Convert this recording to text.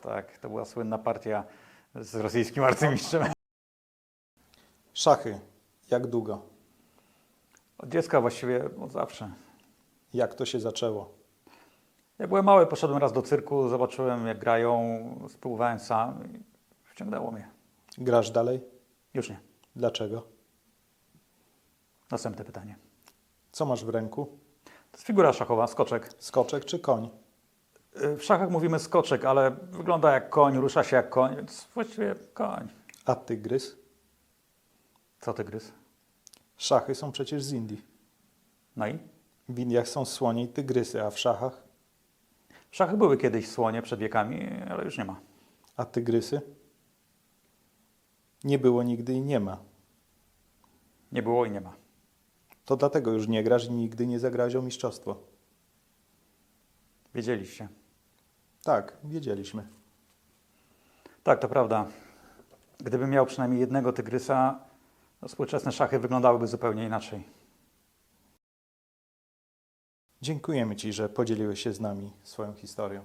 Tak, to była słynna partia z rosyjskim arcymistrzem. Szachy. Jak długo? Od dziecka właściwie od zawsze. Jak to się zaczęło? Jak byłem mały, poszedłem raz do cyrku, zobaczyłem jak grają, spróbowałem sam i wciągnęło mnie. Grasz dalej? Już nie. Dlaczego? Następne pytanie. Co masz w ręku? To jest figura szachowa, skoczek. Skoczek czy koń? Y, W szachach mówimy skoczek, ale wygląda jak koń, rusza się jak koń, więc właściwie koń. A tygrys? Co tygrys? Szachy są przecież z Indii. No i? W Indiach są słonie i tygrysy, a w szachach? W szachach były kiedyś słonie przed wiekami, ale już nie ma. A tygrysy? Nie było nigdy i nie ma. Nie było i nie ma. To dlatego już nie grasz i nigdy nie zagrałeś o mistrzostwo. Wiedzieliście. Tak, wiedzieliśmy. Tak, to prawda. Gdybym miał przynajmniej jednego tygrysa, to współczesne szachy wyglądałyby zupełnie inaczej. Dziękujemy Ci, że podzieliłeś się z nami swoją historią.